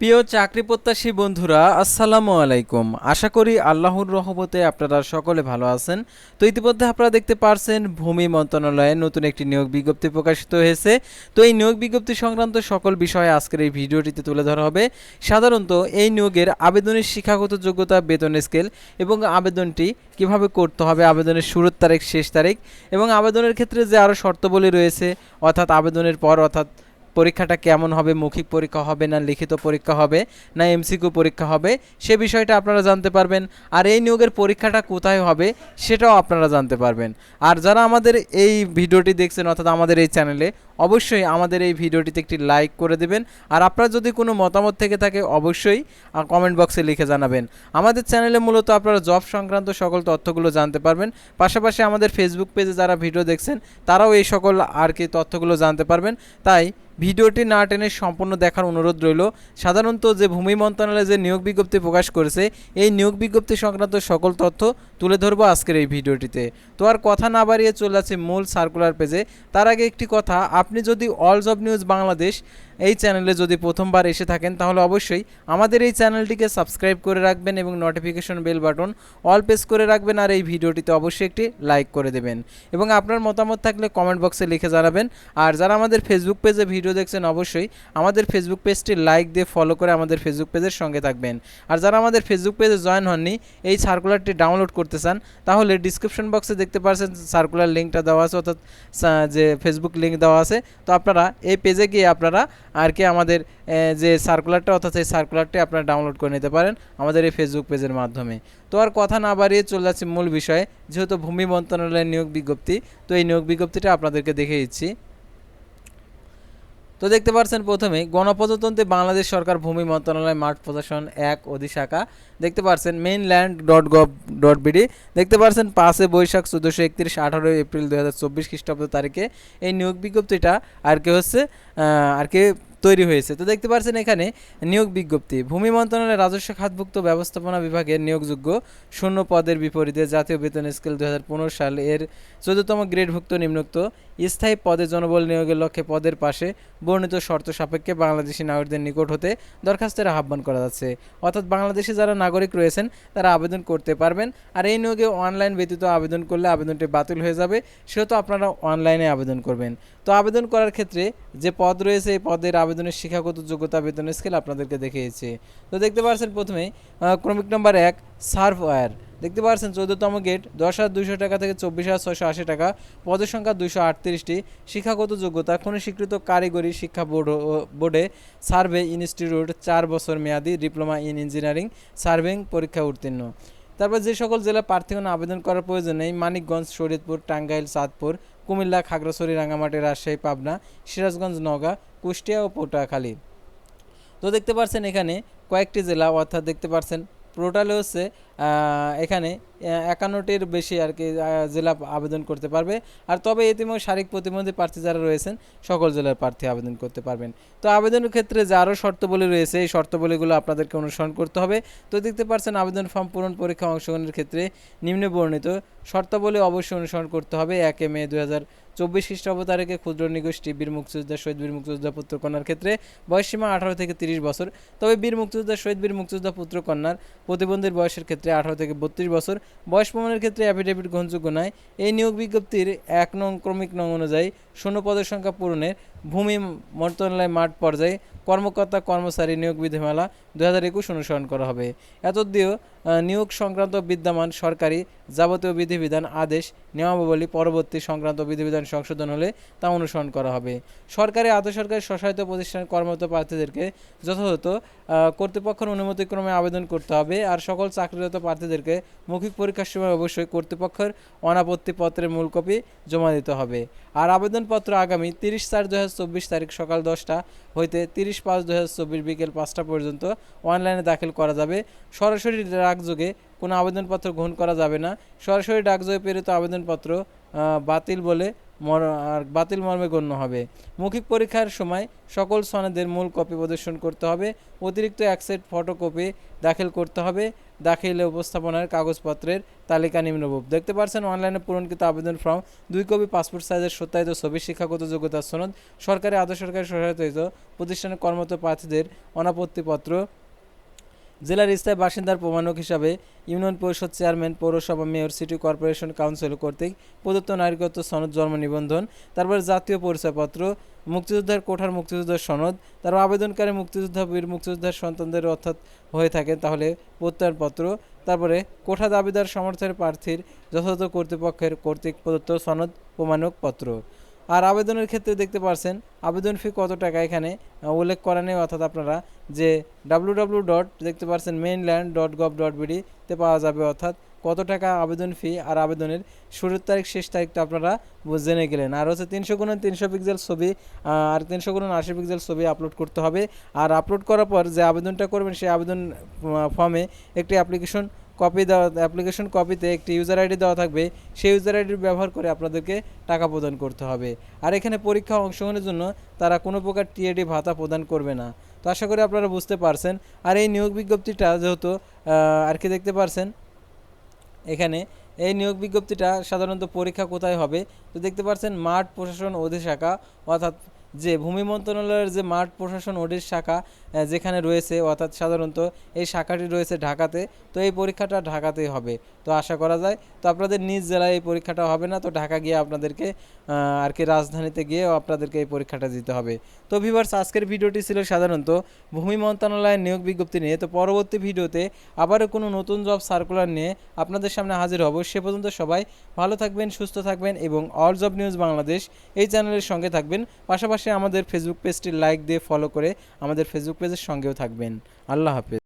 প্রিয় চাকরি প্রত্যাশী বন্ধুরা, আসসালামু আলাইকুম। আশা করি আল্লাহর রহমতে আপনারা সকলে ভালো আছেন। তো ইতিমধ্যে আপনারা দেখতে পারছেন, ভূমি মন্ত্রণালয়ে নতুন একটি নিয়োগ বিজ্ঞপ্তি প্রকাশিত হয়েছে। তো এই নিয়োগ বিজ্ঞপ্তি সংক্রান্ত সকল বিষয়ে আজকের এই ভিডিওটিতে তুলে ধরা হবে। সাধারণত এই নিয়োগের আবেদনের শিক্ষাগত যোগ্যতা, বেতন স্কেল এবং আবেদনটি কীভাবে করতে হবে, আবেদনের শুরুর তারিখ, শেষ তারিখ এবং আবেদনের ক্ষেত্রে যে আরও শর্তাবলী রয়েছে, অর্থাৎ আবেদনের পর, অর্থাৎ পরীক্ষাটা কেমন হবে, মৌখিক পরীক্ষা হবে না, লিখিত পরীক্ষা হবে না এমসিকিউ পরীক্ষা হবে, সে বিষয়টা আপনারা জানতে পারবেন। আর এই নিয়োগের পরীক্ষাটা কোথায় হবে সেটাও আপনারা জানতে পারবেন। আর যারা আমাদের এই ভিডিওটি দেখছেন অর্থাৎ আমাদের এই চ্যানেলে, অবশ্যই আমাদের এই ভিডিওটিতে একটি লাইক করে দেবেন। আর আপনার যদি কোনো মতামত থেকে থাকে, অবশ্যই কমেন্ট বক্সে লিখে জানাবেন। আমাদের চ্যানেলে মূলত আপনারা জব সংক্রান্ত সকল তথ্যগুলো জানতে পারবেন। পাশাপাশি আমাদের ফেসবুক পেজে যারা ভিডিও দেখছেন, তারাও এই সকল আর কি তথ্যগুলো জানতে পারবেন। তাই ভিডিওটি না টেনে সম্পূর্ণ দেখার অনুরোধ রইল। সাধারণত যে ভূমি মন্ত্রণালয় যে নিয়োগ বিজ্ঞপ্তি প্রকাশ করেছে, এই নিয়োগ বিজ্ঞপ্তি সংক্রান্ত সকল তথ্য তুলে ধরবো আজকের এই ভিডিওটিতে। তো আর কথা না বাড়িয়ে চলে আছে মূল সার্কুলার পেজে তার আগে একটি কথা, আপনি যদি অল জব নিউজ বাংলাদেশ এই চ্যানেলে যদি প্রথমবার এসে থাকেন, তাহলে অবশ্যই আমাদের এই চ্যানেলটিকে সাবস্ক্রাইব করে রাখবেন এবং notification bell button all press করে রাখবেন, আর এই ভিডিওটিতে অবশ্যই একটি লাইক করে দেবেন। এবং আপনার মতামত থাকলে কমেন্ট বক্সে লিখে জানাবেন। আর যারা আমাদের ফেসবুক পেজে ভিডিও দেখছেন, অবশ্যই আমাদের ফেসবুক পেজটি লাইক দিয়ে ফলো করে আমাদের ফেসবুক পেজের সঙ্গে থাকবেন। আর যারা আমাদের ফেসবুক পেজে জয়েন হননি, এই সার্কুলারটি ডাউনলোড করতে চান, তাহলে ডিসক্রিপশন বক্সে দেখতে পাচ্ছেন সার্কুলার লিঙ্কটা দেওয়া আছে, অর্থাৎ যে ফেসবুক লিঙ্ক দেওয়া আছে, তো আপনারা এই পেজে গিয়ে আপনারা আর কি আমাদের যে সার্কুলারটা অর্থাৎ এই সার্কুলারটি আপনারা ডাউনলোড করে নিতে পারেন আমাদের এই ফেসবুক পেজের মাধ্যমে। তো আর কথা না বাড়িয়ে চলে যাচ্ছি মূল বিষয়ে, যেহেতু ভূমি মন্ত্রণালয়ের নিয়োগ বিজ্ঞপ্তি, তো এই নিয়োগ বিজ্ঞপ্তিটা আপনাদেরকে দেখে দিচ্ছি। তো দেখতে পাচ্ছেন প্রথমে, গণপ্রজাতন্ত্রী বাংলাদেশ সরকার ভূমি মন্ত্রণালয় মাঠ প্রশাসন এক অধিশাখা। দেখতে পাচ্ছেন main land dot gov dot BD দেখতে পাচ্ছেন পাঁচে বৈশাখ চোদ্দোশো একত্রিশ, আঠারোই এপ্রিল দু হাজার চব্বিশ খ্রিস্টাব্দ তারিখে এই নিয়োগ বিজ্ঞপ্তিটা আর কি হচ্ছে আর কি তৈরি হয়েছে। তো দেখতে পাচ্ছেন এখানে নিয়োগ বিজ্ঞপ্তি। ভূমি মন্ত্রণালয়ের রাজস্ব খাতভুক্ত ব্যবস্থাপনা বিভাগের নিয়োগযোগ্য শূন্য পদের বিপরীতে জাতীয় বেতন স্কেল দু হাজার পনেরো সাল এর চোদ্দতম গ্রেডভুক্ত নিম্নোক্ত স্থায়ী পদে জনবল নিয়োগের লক্ষ্যে পদের পাশে বর্ণিত শর্ত সাপেক্ষে বাংলাদেশি নাগরিকদের নিকট হতে দরখাস্তের আহ্বান করা যাচ্ছে। অর্থাৎ বাংলাদেশে যারা নাগরিক রয়েছেন, তারা আবেদন করতে পারবেন আর এই নিয়োগে অনলাইন ব্যতীত আবেদন করলে আবেদনটি বাতিল হয়ে যাবে, সেহেতু আপনারা অনলাইনে আবেদন করবেন। তো আবেদন করার ক্ষেত্রে যে পদ রয়েছে, এই পদের আবেদনের শিক্ষাগত যোগ্যতা বেতন স্কেল আপনাদেরকে দেখিয়েছে। তো দেখতে পাচ্ছেন প্রথমে ক্রমিক নম্বর এক সার্ভ ওয়্যার দেখতে পাচ্ছেন চোদ্দতম গেট দশ হাজার দুইশো টাকা থেকে চব্বিশ হাজার ছয়শো আশি টাকা। পদের সংখ্যা দুশো আটত্রিশটি। শিক্ষাগত যোগ্যতা কোনো স্বীকৃত কারিগরি শিক্ষা বোর্ড বোর্ডে সার্ভে ইনস্টিটিউট, চার বছর মেয়াদি, ডিপ্লোমা ইন ইঞ্জিনিয়ারিং সার্ভেইং পরীক্ষা উত্তীর্ণ। তারপর যে সকল জেলা প্রার্থীগণ আবেদন করার প্রয়োজন নেই, মানিকগঞ্জ, শরীয়তপুর, টাঙ্গাইল, চাঁদপুর কুমিল্লা, খাগড়াছড়ি রাঙামাটি রাজশাহী, পাবনা, সিরাজগঞ্জ নগা কুষ্টিয়া ও পটুয়াখালী। তো দেখতে পাচ্ছেন এখানে কয়েকটি জেলা, অর্থাৎ দেখতে পাচ্ছেন টোটালে হচ্ছে এখানে একান্নটির বেশি আর কি জেলা আবেদন করতে পারবে। আর তবে ইতিমধ্যে শারীরিক প্রতিবন্ধী প্রার্থী যারা রয়েছেন, সকল জেলার প্রার্থী আবেদন করতে পারবেন। তো আবেদনের ক্ষেত্রে যে আরও শর্তাবলী রয়েছে, এই শর্তাবলীগুলো আপনাদেরকে অনুসরণ করতে হবে। তো দেখতে পাচ্ছেন, আবেদন ফর্ম পূরণ পরীক্ষা অংশগ্রহণের ক্ষেত্রে নিম্নে বর্ণিত শর্তাবলী অবশ্যই অনুসরণ করতে হবে। একে মে দু হাজার চব্বিশ খ্রিস্টাব্দ তারিখে ক্ষুদ্র নিগোষ্ঠী বীর মুক্তিযোদ্ধা, শহীদ বীর মুক্তিযোদ্ধা পুত্র কন্যার ক্ষেত্রে বয়সসীমা আঠারো থেকে তিরিশ বছর। তবে বীর মুক্তিযোদ্ধা, শহীদ বীর মুক্তিযোদ্ধা পুত্র কন্যার প্রতিবন্ধীর বয়সের ক্ষেত্রে আঠারো থেকে বত্রিশ বছর। বয়স প্রমাণের ক্ষেত্রে অ্যাফিডেভিট গ্রহণযোগ্য নয়। এই নিয়োগ বিজ্ঞপ্তির এক নং ক্রমিক নং অনুযায়ী শূন্য পদের সংখ্যা পূরণের ভূমি মন্ত্রণালয় মাঠ পর্যায়ে কর্মকর্তা কর্মচারী নিয়োগ বিধিমালা দু হাজার একুশ অনুসরণ করা হবে। এতদ্দিও নিয়োগ সংক্রান্ত বিদ্যমান সরকারি যাবতীয় বিধিবিধান আদেশ, নিয়মাবলী পরবর্তী সংক্রান্ত বিধিবিধান সংশোধন হলে তা অনুসরণ করা হবে। সরকারি আধা সরকারি স্বশাসিত প্রতিষ্ঠানের কর্মরত প্রার্থীদেরকে যথাযথ কর্তৃপক্ষের অনুমতিক্রমে আবেদন করতে হবে আর সকল চাকরিরত প্রার্থীদেরকে মৌখিক পরীক্ষার সময় অবশ্যই কর্তৃপক্ষের অনাপত্তি পত্রের মূল কপি জমা দিতে হবে। আর আবেদনপত্র আগামী তিরিশ চার দু তারিখ সকাল দশটা হইতে তিরিশ পাঁচ দু হাজার চব্বিশ বিকেল পাঁচটা পর্যন্ত অনলাইনে দাখিল করা যাবে। সরাসরি ডাকযোগে কোনো আবেদনপত্র গ্রহণ করা যাবে না। সরাসরি ডাকযোগে প্রেরিত আবেদনপত্র বাতিল বলে বাতিল মর্মে গণ্য হবে। মৌখিক পরীক্ষার সময় সকল সনদের মূল কপি প্রদর্শন করতে হবে। অতিরিক্ত এক সেট ফটোকপি দাখিল করতে হবে। দাখিলে উপস্থাপনার কাগজপত্রের তালিকা নিম্নরূপ। দেখতে পাচ্ছেন অনলাইনে পূরণকৃত আবেদন ফর্ম। দুই কপি পাসপোর্ট সাইজের সত্যায়িত ছবি, শিক্ষাগত যোগ্যতার সনদ, সরকারি, আধা সরকারি সহায়তায়িত প্রতিষ্ঠানে কর্মরত প্রার্থীদের অনাপত্তিপত্র জেলার স্থায়ী বাসিন্দার প্রমাণক হিসাবে ইউনিয়ন পরিষদ চেয়ারম্যান, পৌরসভা মেয়র, সিটি কর্পোরেশন কাউন্সিল কর্তৃক প্রদত্ত নাগরিকত্ব সনদ জন্ম নিবন্ধন, তারপর জাতীয় পরিচয়পত্র, মুক্তিযোদ্ধার কোঠার মুক্তিযোদ্ধার সনদ, তারপর আবেদনকারী মুক্তিযোদ্ধা, বীর মুক্তিযোদ্ধার সন্তানদের অর্থাৎ হয়ে থাকে তাহলে প্রত্যয়নপত্র, তারপরে কোঠা দাবিদার সমর্থনের প্রার্থীর যথাযথ কর্তৃপক্ষের কর্তৃক প্রদত্ত সনদ প্রমাণক পত্র আর আবেদনের ক্ষেত্রে দেখতে পারছেন আবেদন ফি কত টাকা এখানে? উল্লেখ করা নেই, অর্থাৎ আপনারা যে ডাব্লু ডট দেখতে পারছেন মেইনল্যান্ড ডট গভ ডট বিডিতে পাওয়া যাবে, অর্থাৎ কত টাকা আবেদন ফি আর আবেদনের শুরুর তারিখ, শেষ তারিখটা আপনারা জেনে গেলেন। আর হচ্ছে তিনশো গুণন তিনশো পিক্সেল ছবি আর তিনশো গুণন আশি পিক্সেল ছবি আপলোড করতে হবে। আর আপলোড করার পর যে আবেদনটা করবেন, সেই আবেদন ফর্মে একটি অ্যাপ্লিকেশন কপি দেওয়া অ্যাপ্লিকেশন কপিতে একটি ইউজার আইডি দেওয়া থাকবে। সেই ইউজার আইডি ব্যবহার করে আপনাদেরকে টাকা প্রদান করতে হবে। আর এখানে পরীক্ষা অংশগ্রহণের জন্য তারা কোনো প্রকার টিএডি ভাতা প্রদান করবে না। তো আশা করি আপনারা বুঝতে পারছেন। আর এই নিয়োগ বিজ্ঞপ্তিটা যেহেতু আর কি দেখতে পারছেন? এখানে এই নিয়োগ বিজ্ঞপ্তিটা সাধারণত পরীক্ষা কোথায় হবে? তো দেখতে পাচ্ছেন মাঠ প্রশাসন অধিশাখা, অর্থাৎ যে ভূমি মন্ত্রণালয়ের যে মাঠ প্রশাসন অডিট শাখা যেখানে রয়েছে, অর্থাৎ সাধারণত এই শাখাটি রয়েছে ঢাকাতে, তো এই পরীক্ষাটা ঢাকাতেই হবে। তো আশা করা যায়, তো আপনাদের নিজ জেলায় এই পরীক্ষাটা হবে না, তো ঢাকা গিয়ে আপনাদেরকে আর কি রাজধানীতে গিয়ে আপনাদেরকে এই পরীক্ষাটা দিতে হবে। তো ভিভার্স আজকের ভিডিওটি ছিল সাধারণত ভূমি মন্ত্রণালয়ের নিয়োগ বিজ্ঞপ্তি নিয়ে। তো পরবর্তী ভিডিওতে আবারও কোনো নতুন জব সার্কুলার নিয়ে আপনাদের সামনে হাজির হব। সে পর্যন্ত সবাই ভালো থাকবেন, সুস্থ থাকবেন এবং অল জব নিউজ বাংলাদেশ এই চ্যানেলের সঙ্গে থাকবেন। পাশাপাশি আমাদের ফেসবুক পেজটি লাইক দিয়ে ফলো করে আমাদের ফেসবুক পেজের সঙ্গেও থাকবেন। আল্লাহ হাফেজ।